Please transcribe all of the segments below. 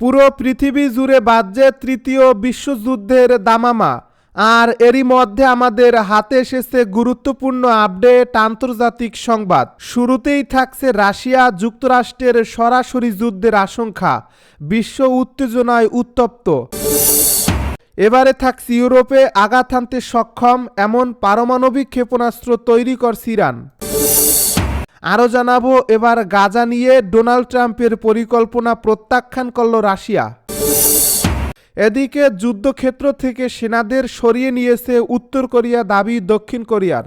পুরো পৃথিবী জুড়ে বাজছে তৃতীয় বিশ্বযুদ্ধের দামামা। আর এরই মধ্যে আমাদের হাতে এসেছে গুরুত্বপূর্ণ আপডেট আন্তর্জাতিক সংবাদ। শুরুতেই থাকছে রাশিয়া যুক্তরাষ্ট্রের সরাসরি যুদ্ধের আশঙ্কা। বিশ্ব উত্তেজনায় উত্তপ্ত। এবারে থাকছে ইউরোপে আঘাত হানতে সক্ষম এমন পারমাণবিক ক্ষেপণাস্ত্র তৈরি করছে ইরান আরও জানাব, এবার গাজা নিয়ে ডোনাল্ড ট্রাম্পের পরিকল্পনা প্রত্যাখ্যান করল রাশিয়া। এদিকে যুদ্ধক্ষেত্র থেকে সেনাদের সরিয়ে নিয়েছে উত্তর কোরিয়া দাবি দক্ষিণ কোরিয়ার।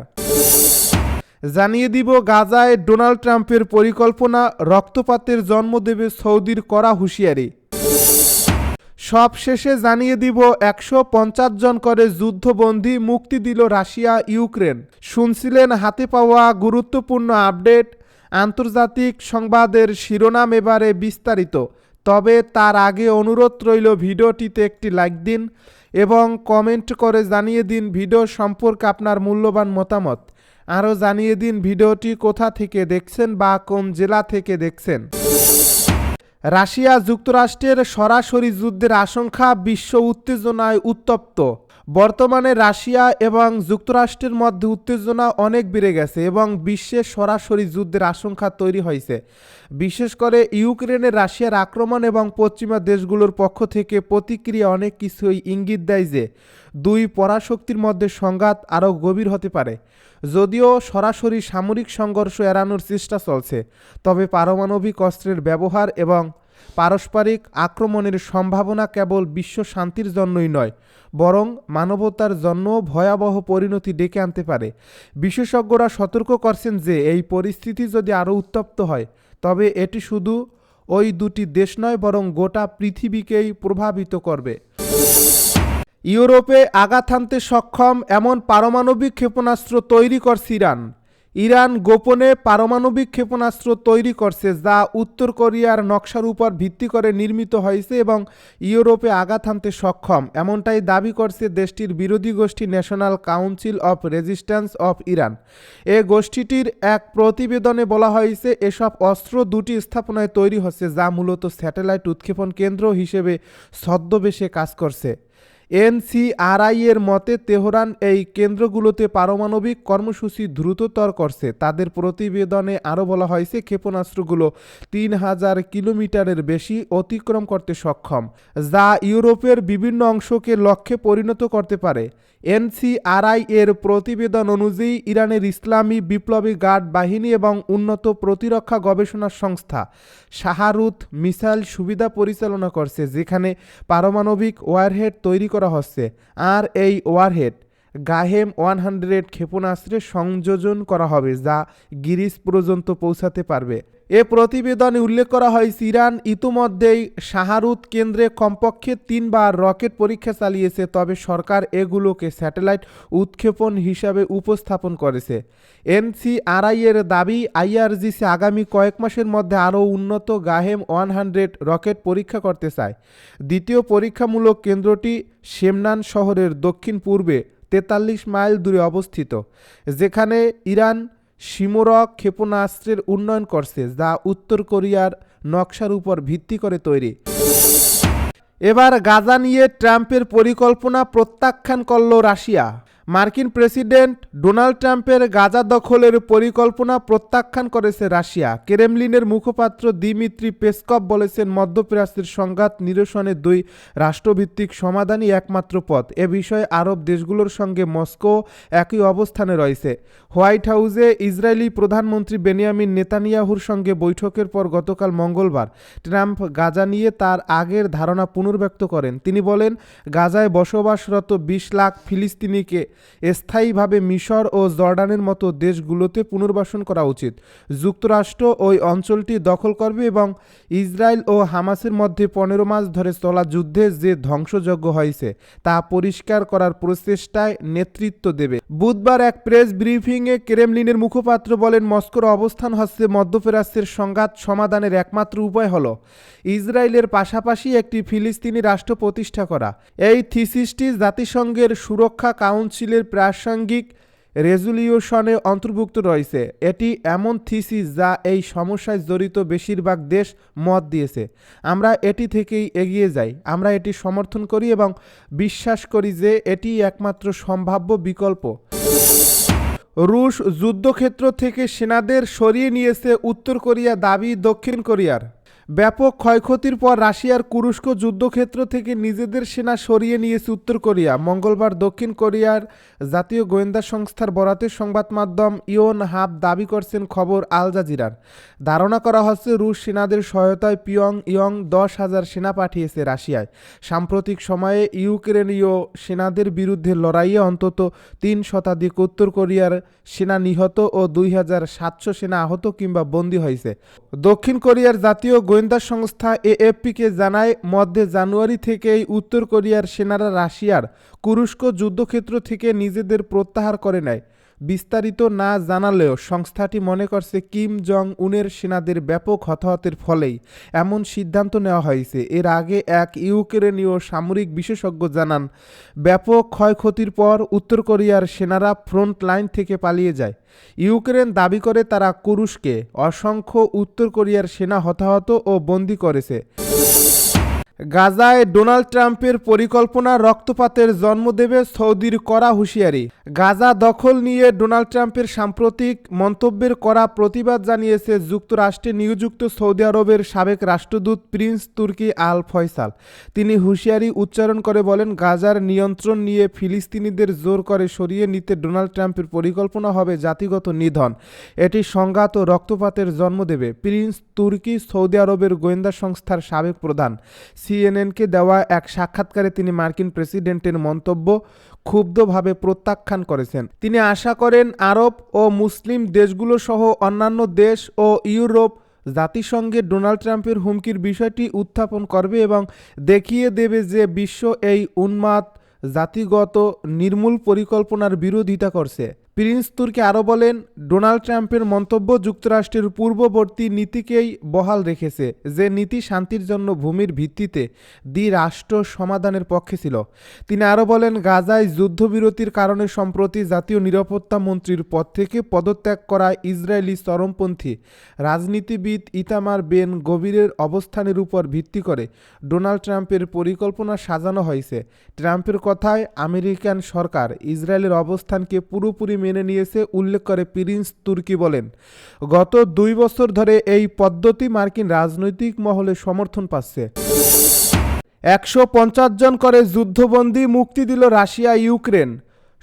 জানিয়ে দিব, গাজায় ডোনাল্ড ট্রাম্পের পরিকল্পনা রক্তপাতের জন্ম দেবে সৌদির করা হুঁশিয়ারি। সব শেষে জানিয়ে দিব, একশো পঞ্চাশ জন করে যুদ্ধবন্দী মুক্তি দিল রাশিয়া, ইউক্রেন। শুনছিলেন হাতে পাওয়া গুরুত্বপূর্ণ আপডেট, আন্তর্জাতিক সংবাদের শিরোনাম এবারে বিস্তারিত। তবে তার আগে অনুরোধ রইল ভিডিওটিতে একটি লাইক দিন এবং কমেন্ট করে জানিয়ে দিন ভিডিও সম্পর্কে আপনার মূল্যবান মতামত। আরও জানিয়ে দিন ভিডিওটি কোথা থেকে দেখছেন বা কোন জেলা থেকে দেখছেন। রাশিয়া যুক্তরাষ্ট্রের সরাসরি যুদ্ধের আশঙ্কা বিশ্ব উত্তেজনায় উত্তপ্ত। বর্তমানে রাশিয়া এবং যুক্তরাষ্ট্রের মধ্যে উত্তেজনা অনেক বেড়ে গেছে এবং বিশ্বে সরাসরি যুদ্ধের আশঙ্কা তৈরি হয়েছে। বিশেষ করে ইউক্রেনে রাশিয়ার আক্রমণ এবং পশ্চিমা দেশগুলোর পক্ষ থেকে প্রতিক্রিয়া অনেক কিছুই ইঙ্গিত দেয় যে, দুই পরাশক্তির মধ্যে সংঘাত আরও গভীর হতে পারে। যদিও সরাসরি সামরিক সংঘর্ষ এড়ানোর চেষ্টা চলছে, তবে পারমাণবিক অস্ত্রের ব্যবহার এবং পারস্পরিক আক্রমণের সম্ভাবনা কেবল বিশ্ব শান্তির জন্যই নয়, বরং মানবতার জন্য ভয়াবহ পরিণতি ডেকে আনতে পারে। বিশেষজ্ঞরা সতর্ক করছেন যে, এই পরিস্থিতি যদি আরও উত্তপ্ত হয়, তবে এটি শুধু ওই দুটি দেশ নয়, বরং গোটা পৃথিবীকেই প্রভাবিত করবে। ইউরোপে আঘাত হানতে সক্ষম এমন পারমাণবিক ক্ষেপণাস্ত্র তৈরি করছে ইরান। ইরান গোপনে পারমাণবিক ক্ষেপণাস্ত্র তৈরি করছে, যা উত্তর কোরিয়ার নকশার উপর ভিত্তি করে নির্মিত হয়েছে এবং ইউরোপে আঘাত হানতে সক্ষম। এমনটাই দাবি করছে দেশটির বিরোধী গোষ্ঠী National Council of Resistance of Iran. এ গোষ্ঠীটির এক প্রতিবেদনে বলা হয়েছে, এসব অস্ত্র দুটি স্থাপনায় তৈরি হচ্ছে, যা মূলত স্যাটেলাইট উৎক্ষেপণ কেন্দ্র হিসেবে ছদ্মবেশে কাজ করছে। এনসিআরআই এর মতে, তেহরান এই কেন্দ্রগুলোতে পারমাণবিক কর্মসূচি দ্রুততর করছে। তাদের প্রতিবেদনে আরও বলা হয়েছে, ক্ষেপণাস্ত্রগুলো তিন হাজার কিলোমিটারের বেশি অতিক্রম করতে সক্ষম, যা ইউরোপের বিভিন্ন অংশকে লক্ষ্যে পরিণত করতে পারে। এনসিআরআই এর প্রতিবেদন অনুযায়ী, ইরানের ইসলামী বিপ্লবী গার্ড বাহিনী এবং উন্নত প্রতিরক্ষা গবেষণা সংস্থা শাহারুত মিসাইল সুবিধা পরিচালনা করছে, যেখানে পারমাণবিক ওয়ারহেড তৈরি করা হচ্ছে। আর এই ওয়ারহেড গাহেম ওয়ান হান্ড্রেড ক্ষেপণাস্ত্রে সংযোজন করা হবে, যা গিরিস পর্যন্ত পৌঁছাতে পারবে। এ প্রতিবেদনে উল্লেখ করা হয়, ইরান ইতিমধ্যেই শাহারুত কেন্দ্রে কমপক্ষে তিনবার রকেট পরীক্ষা চালিয়েছে, তবে সরকার এগুলোকে স্যাটেলাইট উৎক্ষেপণ হিসাবে উপস্থাপন করেছে। এনসিআরআই এর দাবি, আইআরজিসি আগামী কয়েক মাসের মধ্যে আরও উন্নত গাহেম ওয়ান হান্ড্রেড রকেট পরীক্ষা করতে চায়। দ্বিতীয় পরীক্ষামূলক কেন্দ্রটি শেমনান শহরের দক্ষিণ পূর্বে তেতাল্লিশ মাইল দূরে অবস্থিত, যেখানে ইরান সিমোরক ক্ষেপণাস্ত্রের উন্নয়ন করছে যা উত্তর কোরিয়ার নকশার উপর ভিত্তি করে তৈরি। এবার গাজা নিয়ে ট্রাম্পের পরিকল্পনা প্রত্যাখ্যান করল রাশিয়া। মার্কিন প্রেসিডেন্ট ডোনাল্ড ট্রাম্পের গাজা দখলের পরিকল্পনা প্রত্যাখ্যান করেছে রাশিয়া। ক্রেমলিনের মুখপাত্র দিমিত্রি পেসকভ বলেছেন, মধ্যপ্রাচ্যের সংঘাত নিরসনে দুই রাষ্ট্রভিত্তিক সমাধানই একমাত্র পথ। এ বিষয়ে আরব দেশগুলোর সঙ্গে মস্কো একই অবস্থানে রয়েছে। হোয়াইট হাউসে ইসরায়েলি প্রধানমন্ত্রী বেনিয়ামিন নেতানিয়াহুর সঙ্গে বৈঠকের পর গতকাল মঙ্গলবার ট্রাম্প গাজা নিয়ে তার আগের ধারণা পুনর্ব্যক্ত করেন। তিনি বলেন, গাজায় বসবাসরত বিশ লাখ ফিলিস্তিনিকে স্থায়ীভাবে মিশর ও জর্ডানের মতো দেশগুলোতে পুনর্বাসন করা উচিত। যুক্তরাষ্ট্র ওই অঞ্চলটি দখল করবে এবং ইসরায়েল ও হামাসের মধ্যে পনেরো মাস ধরে চলা যুদ্ধে যে ধ্বংসযজ্ঞ হয়েছে, তা পরিষ্কার করার প্রচেষ্টায় নেতৃত্ব দেবে। বুধবার এক প্রেস ব্রিফিংয়ে ক্রেমলিনের মুখপাত্র বলেন, মস্কোর অবস্থান হচ্ছে মধ্যপ্রাচ্যের সংঘাত সমাধানের একমাত্র উপায় হল ইসরায়েলের পাশাপাশি একটি ফিলিস্তিনি রাষ্ট্র প্রতিষ্ঠা করা। এই থিসিসটি জাতিসংঘের সুরক্ষা কাউন্সিলের প্রাসঙ্গিক রেজুলিউশনে অন্তর্ভুক্ত রয়েছে। এটি এমন থিসিস যা এই সমস্যায় জড়িত বেশিরভাগ দেশ মত দিয়েছে। আমরা এটি থেকেই এগিয়ে যাই। আমরা এটি সমর্থন করি এবং বিশ্বাস করি যে এটি একমাত্র সম্ভাব্য বিকল্প। রুশ যুদ্ধক্ষেত্র থেকে সেনাদের সরিয়ে নিয়েছে উত্তর কোরিয়া দাবি দক্ষিণ কোরিয়ার। ব্যাপক ক্ষয়ক্ষতির পর রাশিয়ার কুরস্ক যুদ্ধক্ষেত্র থেকে নিজেদের সেনা সরিয়ে নিয়েছে উত্তর কোরিয়া। মঙ্গলবার দক্ষিণ কোরিয়ার জাতীয় গোয়েন্দা সংস্থার বরাতে সংবাদ মাধ্যম ইয়ন হাব দাবি করছেন খবর আল জাজিরার। ধারণা করা হচ্ছে রুশ সেনাদের সহায়তায় পিয়ং ইয়ং দশ হাজার সেনা পাঠিয়েছে রাশিয়ায়। সাম্প্রতিক সময়ে ইউক্রেনীয় সেনাদের বিরুদ্ধে লড়াইয়ে অন্তত তিন শতাধিক উত্তর কোরিয়ার সেনা নিহত ও দুই হাজার সাতশো সেনা আহত কিংবা বন্দী হয়েছে। দক্ষিণ কোরিয়ার জাতীয় গোয়েন্দা সংস্থা এএফপিকে জানায়, মধ্যে জানুয়ারি থেকেই উত্তর কোরিয়ার সেনারা রাশিয়ার কুরুস্ক যুদ্ধক্ষেত্র থেকে নিজেদের প্রত্যাহার করে নেয়। বিস্তারিত না জানালেও সংস্থাটি মনে করছে কিম জং উনের সেনাদের ব্যাপক হতাহতের ফলেই এমন সিদ্ধান্ত নেওয়া হয়েছে। এর আগে এক ইউক্রেনীয় সামরিক বিশেষজ্ঞ জানান, ব্যাপক ক্ষয়ক্ষতির পর উত্তর কোরিয়ার সেনারা ফ্রন্ট লাইন থেকে পালিয়ে যায়। ইউক্রেন দাবি করে তারা কুরুশকে অসংখ্য উত্তর কোরিয়ার সেনা হতাহত ও বন্দী করেছে। গাজায় ডোনাল্ড ট্রাম্পের পরিকল্পনা রক্তপাতের জন্ম দেবে সৌদির কড়া হুঁশিয়ারি। গাজা দখল নিয়ে ডোনাল্ড ট্রাম্পের সাম্প্রতিক মন্তব্যের করা প্রতিবাদ জানিয়েছে যুক্তরাষ্ট্রে নিয়োজিত সৌদি আরবের সাবেক রাষ্ট্রদূত প্রিন্স তুর্কি আল ফয়সাল। তিনি হুঁশিয়ারি উচ্চারণ করে বলেন, গাজার নিয়ন্ত্রণ নিয়ে ফিলিস্তিনিদের জোর করে সরিয়ে নিতে ডোনাল্ড ট্রাম্পের পরিকল্পনা হবে জাতিগত নিধন। এটি সংঘাত ও রক্তপাতের জন্ম দেবে। প্রিন্স তুর্কি সৌদি আরবের গোয়েন্দা সংস্থার সাবেক প্রধান সিএনএনকে দেওয়া এক সাক্ষাৎকারে তিনি মার্কিন প্রেসিডেন্টের মন্তব্য ক্ষুব্ধভাবে প্রত্যাখ্যান করেছেন। তিনি আশা করেন আরব ও মুসলিম দেশগুলো সহ অন্যান্য দেশ ও ইউরোপ জাতিসংঘে ডোনাল্ড ট্রাম্পের হুমকির বিষয়টি উত্থাপন করবে এবং দেখিয়ে দেবে যে বিশ্ব এই উন্মাদ জাতিগত নির্মূল পরিকল্পনার বিরোধিতা করছে। প্রিন্স তুর্কি আরও বলেন, ডোনাল্ড ট্রাম্পের মন্তব্য যুক্তরাষ্ট্রের পূর্ববর্তী নীতিকেই বহাল রেখেছে, যে নীতি শান্তির জন্য ভূমির ভিত্তিতে দ্বিরাষ্ট্র সমাধানের পক্ষে ছিল। তিনি আরও বলেন, গাজায় যুদ্ধবিরতির কারণে সম্প্রতি জাতীয় নিরাপত্তা মন্ত্রীর পদ থেকে পদত্যাগ করা ইসরায়েলি চরমপন্থী রাজনীতিবিদ ইতামার বেন গভীরের অবস্থানের উপর ভিত্তি করে ডোনাল্ড ট্রাম্পের পরিকল্পনা সাজানো হয়েছে। ট্রাম্পের কথায় আমেরিকান সরকার ইসরায়েলের অবস্থানকে পুরোপুরি মেনে নিয়েছে উল্লেখ করে প্রিন্স তুর্কি বলেন, গত দুই বছর ধরে এই পদ্ধতি মার্কিন রাজনৈতিক মহলে সমর্থন পাচ্ছে। একশো পঞ্চাশ জন করে যুদ্ধবন্দী মুক্তি দিল রাশিয়া ইউক্রেন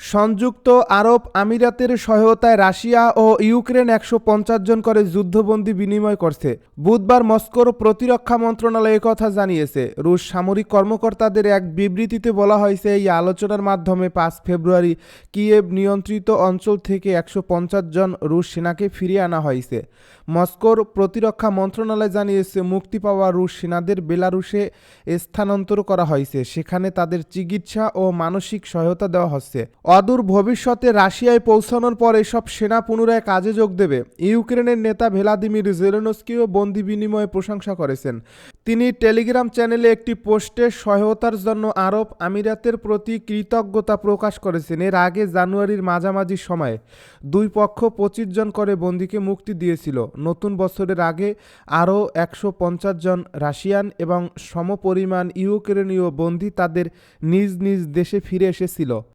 সংযুক্ত আরব আমিরাতের সহায়তায় রাশিয়া ও ইউক্রেন একশো পঞ্চাশ জন করে যুদ্ধবন্দী বিনিময় করছে। বুধবার মস্কোর প্রতিরক্ষা মন্ত্রণালয় কথা জানিয়েছে। রুশ সামরিক কর্মকর্তাদের এক বিবৃতিতে বলা হয়েছে, এই আলোচনার মাধ্যমে পাঁচ ফেব্রুয়ারি কিয়েভ নিয়ন্ত্রিত অঞ্চল থেকে একশো পঞ্চাশ জন রুশ সেনাকে ফিরিয়ে আনা হয়েছে। মস্কোর প্রতিরক্ষা মন্ত্রণালয় জানিয়েছে, মুক্তি পাওয়া রুশ সেনাদের বেলারুশে স্থানান্তর করা হয়েছে। সেখানে তাদের চিকিৎসা ও মানসিক সহায়তা দেওয়া হচ্ছে। অদূর ভবিষ্যতে রাশিয়ায় পৌঁছানোর পর এসব সেনা পুনরায় কাজে যোগ দেবে। ইউক্রেনের নেতা ভেলাদিমির জেলেনস্কিও বন্দি বিনিময়ে প্রশংসা করেছেন। তিনি টেলিগ্রাম চ্যানেলে একটি পোস্টে সহায়তার জন্য আরব আমিরাতের প্রতি কৃতজ্ঞতা প্রকাশ করেছেন। এর আগে জানুয়ারির মাঝামাঝি সময়ে দুই পক্ষ পঁচিশ জন করে বন্দিকে মুক্তি দিয়েছিল। নতুন বছরের আগে আরও একশো পঞ্চাশ জন রাশিয়ান এবং সমপরিমাণ ইউক্রেনীয় বন্দী তাদের নিজ নিজ দেশে ফিরে এসেছিল।